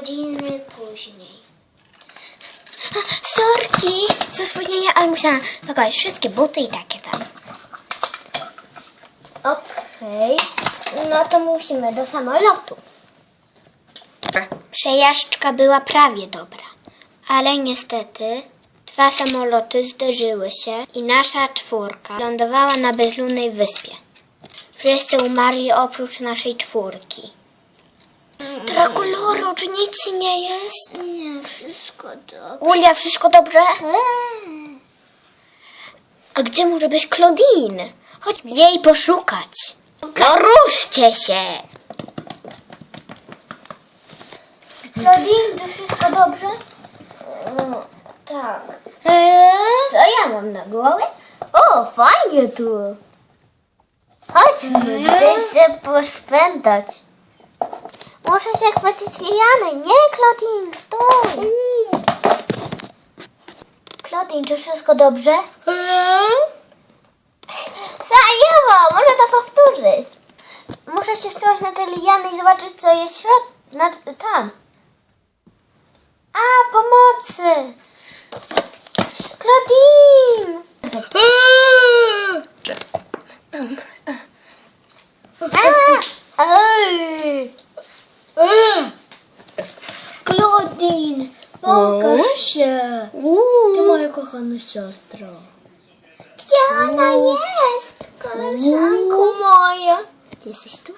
godziny później. Sorki za spóźnienie, ale musiałam pakować wszystkie buty i takie tam. Okej, no to musimy do samolotu. Przejażdżka była prawie dobra, ale niestety dwa samoloty zderzyły się i nasza czwórka lądowała na bezludnej wyspie. Wszyscy umarli oprócz naszej czwórki. Drakuloro, czy nic ci nie jest? Nie, wszystko dobrze. Ulia, wszystko dobrze? A gdzie może być Claudine? Chodź jej poszukać. No ruszcie się! Claudine, czy wszystko dobrze? tak. Co ja mam na głowie? O, fajnie tu. Chodźmy gdzieś się poszwętać. Muszę się chwycić Liany. Nie, Claudine, stój. Claudine, czy wszystko dobrze? Zajęło, może to powtórzyć. Muszę się wstrzymać na te liany i zobaczyć, co jest środ... Na, tam. A, pomocy! Claudine! A! Один, покажи. Ти моя кохана сестра. Где вона є? Колежанка моя. Ти сестра?